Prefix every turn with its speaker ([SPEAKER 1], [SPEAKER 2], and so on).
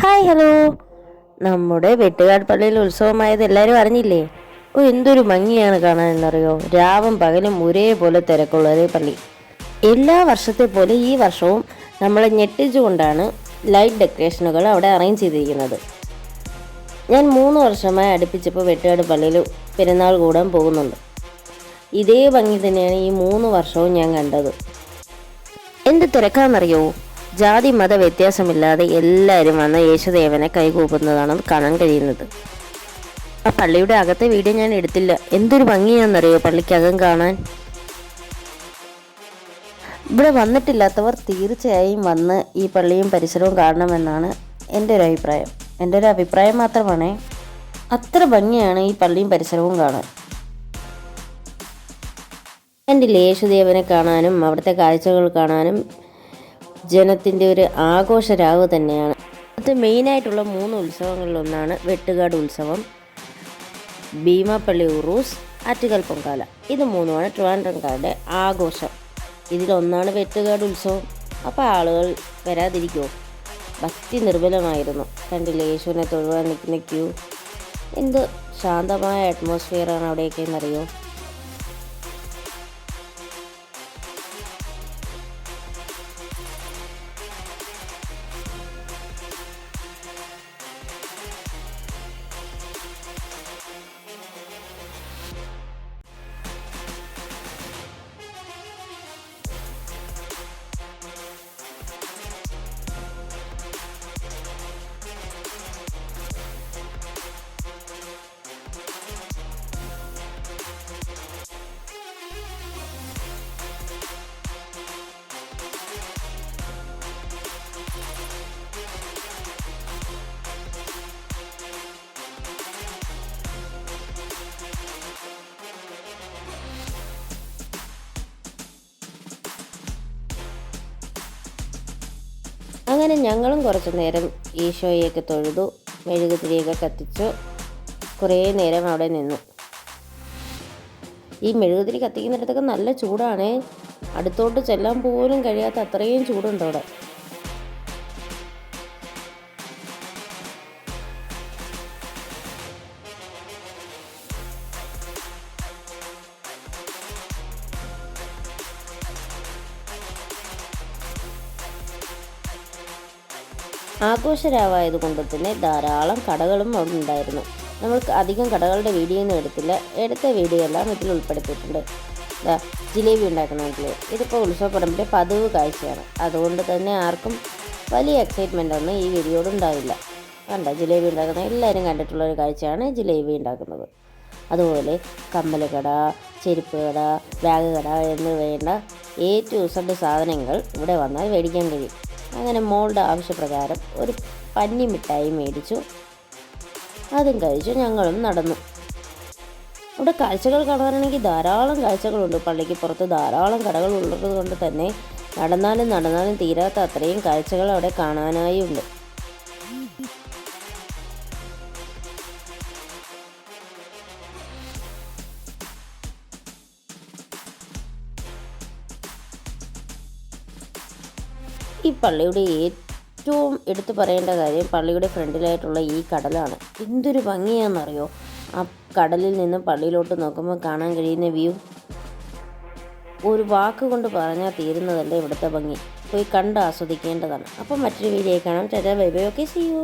[SPEAKER 1] Hi hello. നമ്മുടെ വെട്ടുകാട് പള്ളിയിൽ ഉത്സവമായത് എല്ലാവരും അറിഞ്ഞില്ലേ? ഓ എന്തൊരു ഭംഗിയാണ് കാണാൻ എന്നറിയോ രാവും പകലും ഒരേപോലെ തിരക്കുള്ള ഒരു പള്ളി. എല്ലാ വർഷത്തെ പോലെ ഈ വർഷവും നമ്മൾ ഞെട്ടിച്ചുകൊണ്ടാണ് ലൈറ്റ് ഡെക്കറേഷനുകൾ അവിടെ അറേഞ്ച് ചെയ്തിരിക്കുന്നത്. ഞാൻ മൂന്ന് വർഷമായി അടുപ്പിച്ചപ്പോൾ വെട്ടുകാട് പള്ളിയിൽ പെരുന്നാൾ കൂടാൻ പോകുന്നുണ്ട്. ഇതേ ഭംഗി തന്നെയാണ് ഈ മൂന്ന് വർഷവും ഞാൻ കണ്ടത്. എന്ത് തിരക്കാണെന്നറിയോ? ജാതി മത വ്യത്യാസമില്ലാതെ എല്ലാവരും വന്ന് യേശുദേവനെ കൈകൂപ്പുന്നതാണ് കാണാൻ കഴിയുന്നത്. ആ പള്ളിയുടെ അകത്തെ വീഡിയോ ഞാൻ എടുത്തില്ല. എന്തൊരു ഭംഗിയാണെന്നറിയോ പള്ളിക്കകം കാണാൻ? ഇവിടെ വന്നിട്ടില്ലാത്തവർ തീർച്ചയായും വന്ന് ഈ പള്ളിയും പരിസരവും കാണണമെന്നാണ് എന്റെ ഒരു അഭിപ്രായം. എന്റെ ഒരു അഭിപ്രായം മാത്രമാണ് അത്ര ഭംഗിയാണ് ഈ പള്ളിയും പരിസരവും കാണാൻ. എന്റെ യേശുദേവനെ കാണാനും അവിടുത്തെ കാഴ്ചകൾ കാണാനും ജനത്തിന്റെ ഒരു ആഘോഷരാവ് തന്നെയാണ്. അത് മെയിനായിട്ടുള്ള മൂന്ന് ഉത്സവങ്ങളിലൊന്നാണ് വെട്ടുകാട് ഉത്സവം ഭീമാപ്പള്ളി ഉറൂസ് ആറ്റുകാൽ പൊങ്കാല. ഇത് മൂന്നുമാണ് ട്രിവാൻഡ്രംകാരുടെ ആഘോഷം. ഇതിലൊന്നാണ് വെട്ടുകാട് ഉത്സവം. അപ്പോൾ ആളുകൾ വരാതിരിക്കുമോ ഭക്തി നിർബലമായിരുന്നു. കണ്ടില്ലേ യേശുവിനെ തൊഴുവാൻ നിൽക്കുന്ന ക്യൂ? എന്ത് ശാന്തമായ അറ്റ്മോസ്ഫിയറാണ് അവിടെയൊക്കെ എന്നറിയോ? അങ്ങനെ ഞങ്ങളും കുറച്ച് നേരം ഈശോയൊക്കെ തൊഴുതു മെഴുകുതിരിയൊക്കെ കത്തിച്ചു കുറേ നേരം അവിടെ നിന്നു. ഈ മെഴുകുതിരി കത്തിക്കുന്നിടത്തൊക്കെ നല്ല ചൂടാണേ. അടുത്തോട്ട് ചെല്ലാൻ പോലും കഴിയാത്ത അത്രയും ചൂടുണ്ട് അവിടെ. ആഘോഷരാവായതുകൊണ്ട് തന്നെ ധാരാളം കടകളും അവിടെ ഉണ്ടായിരുന്നു. നമ്മൾക്ക് അധികം കടകളുടെ വീഡിയോ ഒന്നും എടുത്തില്ല. എടുത്ത വീഡിയോ എല്ലാം ഇതിൽ ഉൾപ്പെടുത്തിയിട്ടുണ്ട്. ജിലേബി ഉണ്ടാക്കണമെങ്കിൽ ഇതിപ്പോൾ ഉത്സവപ്പറമ്പിലെ പതിവ് കാഴ്ചയാണ്. അതുകൊണ്ട് തന്നെ ആർക്കും വലിയ എക്സൈറ്റ്മെന്റ് ഒന്നും ഈ വീഡിയോയോട് ഉണ്ടാവില്ല. കണ്ട ജിലേബി ഉണ്ടാക്കുന്ന എല്ലാവരും കണ്ടിട്ടുള്ള ഒരു കാഴ്ചയാണ് ജിലേബി ഉണ്ടാക്കുന്നത്. അതുപോലെ കമ്മലുകട കട ചെരുപ്പ് കട ബാഗ് കട എന്ന് വേണ്ട ഏറ്റവും ടു സാധനങ്ങൾ ഇവിടെ വന്നാൽ മേടിക്കാൻ കഴിയും. അങ്ങനെ മോളുടെ ആവശ്യപ്രകാരം ഒരു പന്നി മിഠായി മേടിച്ചു. അതും കഴിച്ചു ഞങ്ങളും നടന്നു. ഇവിടെ കാഴ്ചകൾ കാണാനാണെങ്കിൽ ധാരാളം കാഴ്ചകളുണ്ട്. പള്ളിക്ക് പുറത്ത് ധാരാളം കടകൾ ഉള്ളത് കൊണ്ട് തന്നെ നടന്നാലും നടന്നാലും തീരാത്ത അത്രയും കാഴ്ചകൾ അവിടെ കാണാനായി ഉണ്ട് ഈ പള്ളിയുടെ ഏറ്റവും എടുത്തു പറയേണ്ട കാര്യം പള്ളിയുടെ ഫ്രണ്ടിലായിട്ടുള്ള ഈ കടലാണ്. എന്തൊരു ഭംഗിയാണെന്നറിയോ? ആ കടലിൽ നിന്ന് പള്ളിയിലോട്ട് നോക്കുമ്പോൾ കാണാൻ കഴിയുന്ന വ്യൂ. ഒരു വാക്ക് കൊണ്ട് പറഞ്ഞാൽ തീരുന്നതല്ല ഇവിടുത്തെ ഭംഗി. പോയി കണ്ട് ആസ്വദിക്കേണ്ടതാണ്. അപ്പം മറ്റൊരു വീഡിയോ കാണാം. ചേട്ടാ bye bye okay see you.